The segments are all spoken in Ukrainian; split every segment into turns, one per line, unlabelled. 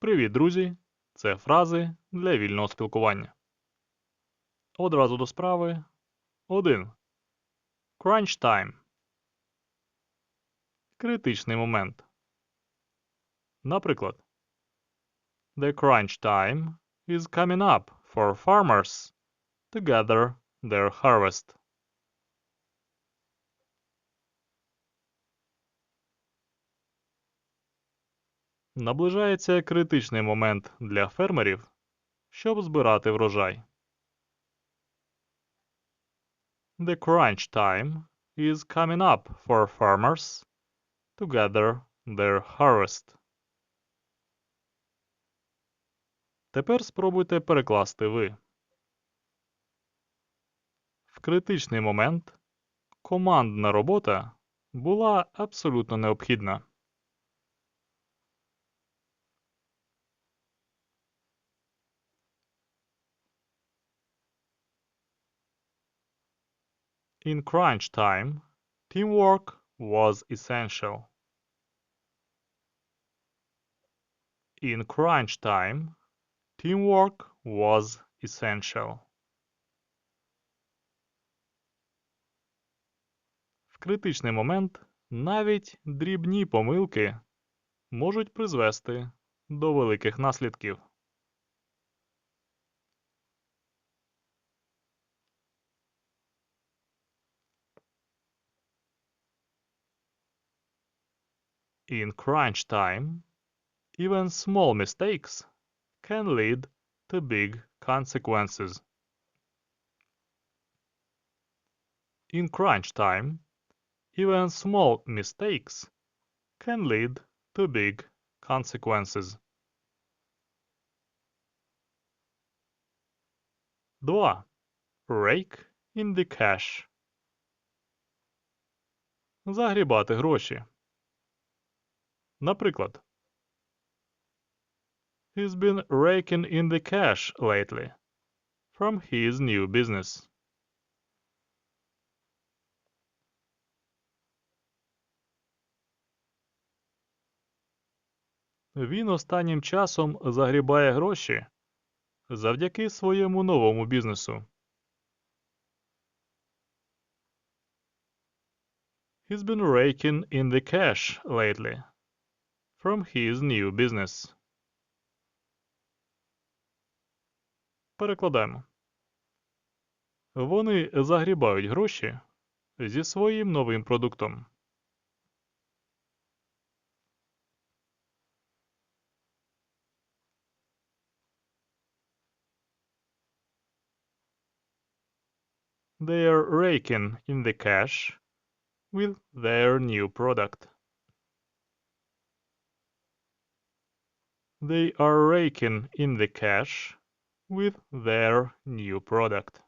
Привіт, друзі! Це фрази для вільного спілкування. Одразу до справи. 1. Crunch time. Критичний момент. Наприклад, The crunch time is coming up for farmers to gather their harvest. Наближається критичний момент для фермерів, щоб збирати врожай. The crunch time is coming up for farmers to gather their harvest. Тепер спробуйте перекласти ви. В критичний момент командна робота була абсолютно необхідна. In crunch time, teamwork was essential. In crunch time, teamwork was essential. В критичний момент навіть дрібні помилки можуть призвести до великих наслідків. In crunch time, even small mistakes can lead to big consequences. In crunch time, even small mistakes can lead to big consequences. 2. Rake in the cash. Загрібати гроші. Наприклад, He's been raking in the cash lately from his new business. Він останнім часом загрібає гроші завдяки своєму новому бізнесу. He's been raking in the cash lately from his new business. Перекладаємо. Вони загрібають гроші зі своїм новим продуктом. They are raking in the cash with their new product. They are raking in the cash with their new product.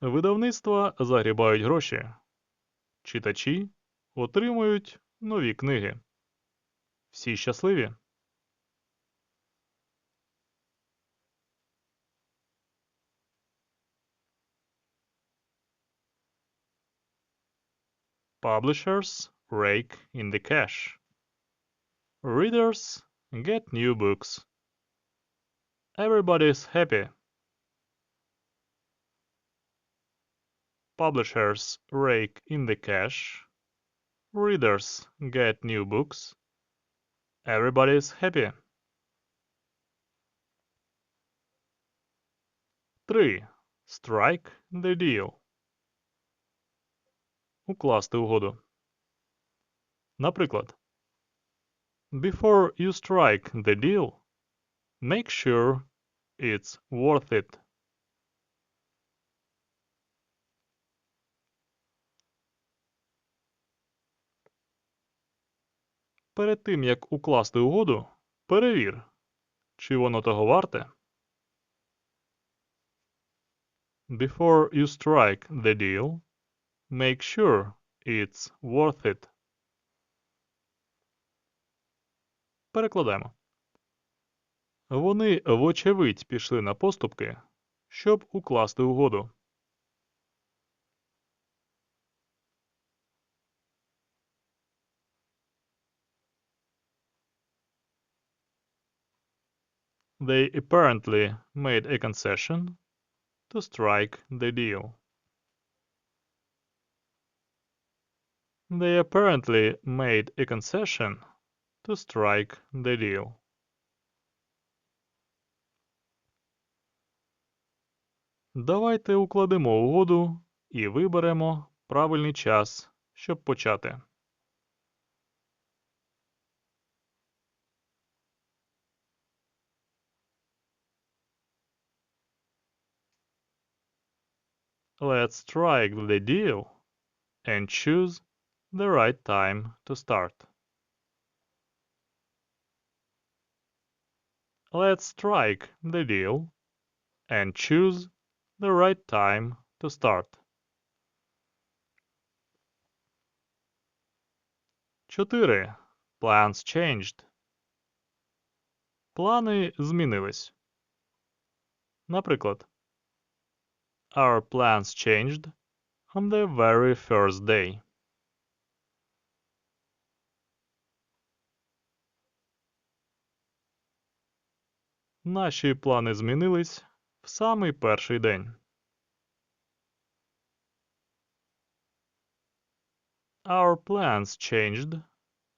Видавництва загрібають гроші. Читачі отримують нові книги. Всі щасливі. Publishers rake in the cash. Readers get new books. Everybody's happy. Publishers rake in the cash. Readers get new books. Everybody's happy. 3. Strike the deal. Укласти угоду. Наприклад, Before you strike the deal, make sure it's worth it. Перед тим, як укласти угоду, перевір, чи воно того варте. Before you strike the deal, make sure it's worth it. Перекладаємо. Вони, вочевидь, пішли на поступки, щоб укласти угоду. They apparently made a concession to strike the deal. They apparently made a concession to strike the deal. Давайте укладемо угоду і виберемо правильний час, щоб почати. Let's strike the deal and choose the right time to start. Let's strike the deal and choose the right time to start. Чотири. Plans changed. Плани змінились. Наприклад, Our plans changed on the very first day. Наші плани змінились в самий перший день. Our plans changed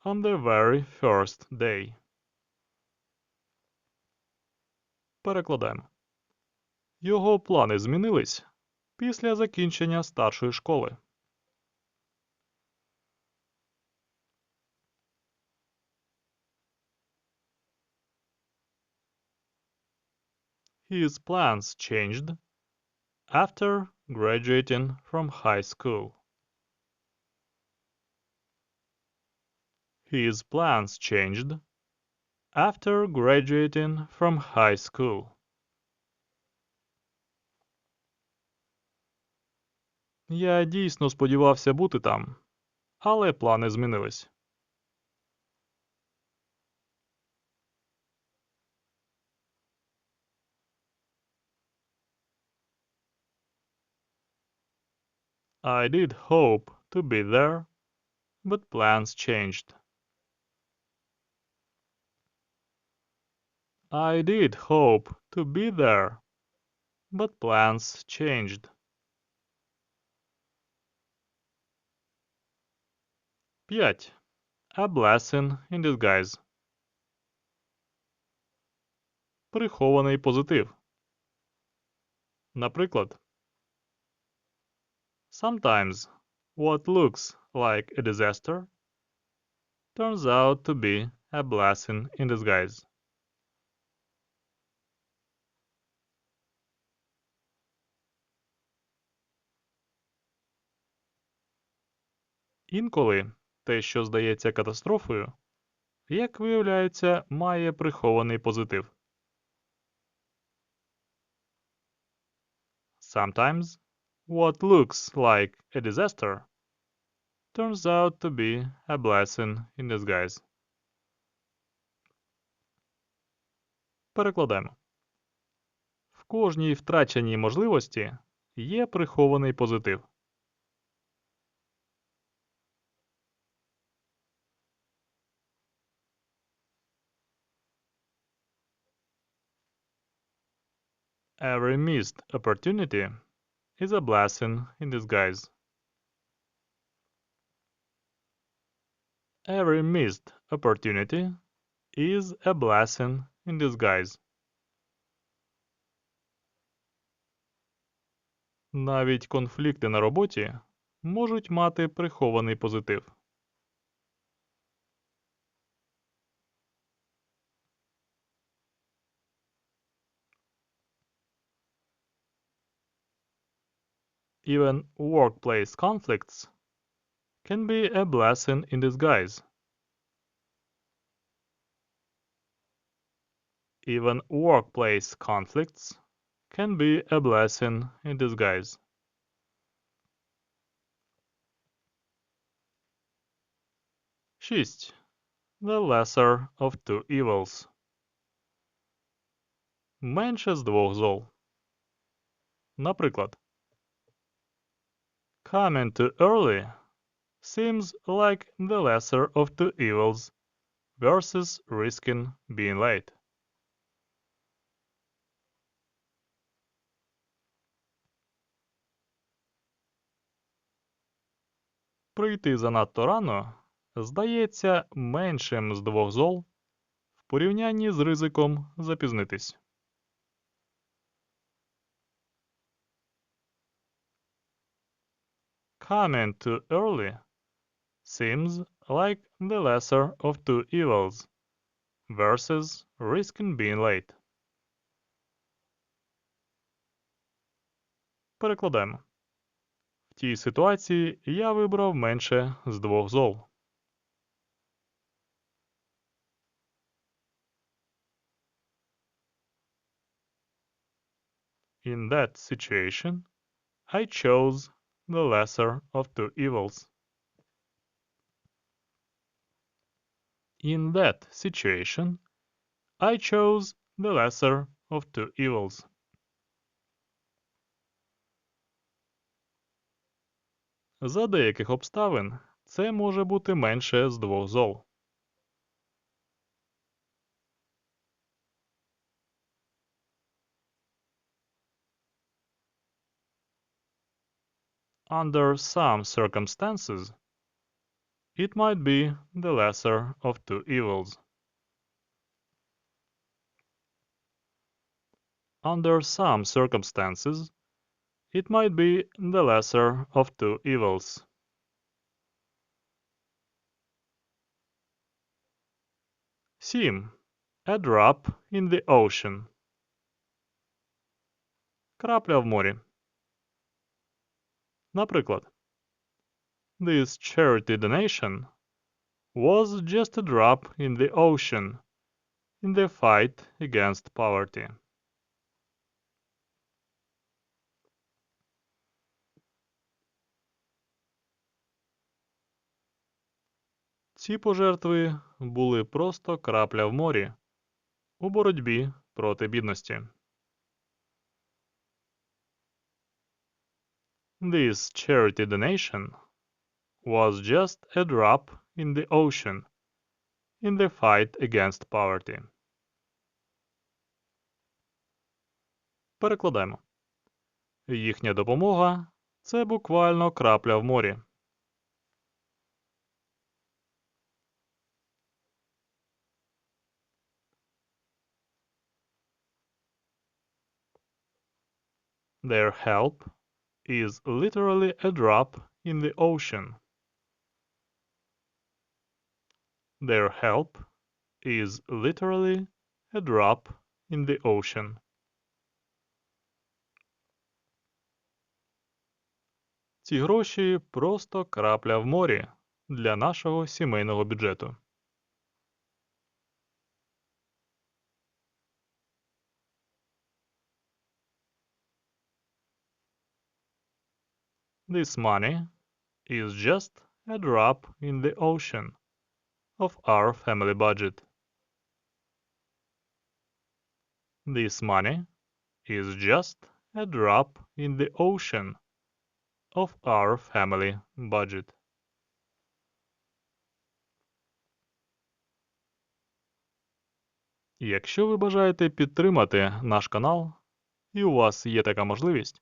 on the very first day. Перекладаємо. Його плани змінились після закінчення старшої школи. His plans changed after graduating from high school. His plans changed after graduating from high school. Я дійсно сподівався бути там, але плани змінились. I did hope to be there, but plans changed. I did hope to be there, but plans changed. П'ять. A blessing in disguise. Прихований позитив. Наприклад, Sometimes what looks like a disaster turns out to be a blessing in disguise. Інколи те, що здається катастрофою, як виявляється, має прихований позитив. Sometimes what looks like a disaster turns out to be a blessing in disguise. Перекладаємо. В кожній втраченій можливості є прихований позитив. Every missed opportunity is a blessing in disguise. Every missed opportunity is a blessing in disguise. Навіть конфлікти на роботі можуть мати прихований позитив. Even workplace conflicts can be a blessing in disguise. Even workplace conflicts can be a blessing in disguise. Шість. The lesser of two evils. Менше з двох зол. Наприклад, Coming too early seems like the lesser of two evils versus risking being late. Прийти занадто рано здається меншим з двох зол в порівнянні з ризиком запізнитись. Coming too early seems like the lesser of two evils versus risking being late. Перекладаємо. В тій ситуації я вибрав менше з двох зол. In that situation, I chose the lesser of two evils. In that situation, I chose the lesser of two evils. За деяких обставин це може бути менше з двох зол. Under some circumstances, it might be the lesser of two evils. Under some circumstances, it might be the lesser of two evils. Сім. A drop in the ocean. Крапля в морі. Наприклад, This charity donation was just a drop in the ocean in the fight against poverty. Ці пожертви були просто крапля в морі у боротьбі проти бідності. This charity donation was just a drop in the ocean in the fight against poverty. Перекладаємо. Їхня допомога це буквально крапля в морі. Their help is literally a drop in the ocean. Their help is literally a drop in the ocean. Ці гроші просто крапля в морі для нашого сімейного бюджету. This money is just a drop in the ocean of our family budget. This money is just a drop in the ocean of our family budget. Якщо ви бажаєте підтримати наш канал, і у вас є така можливість,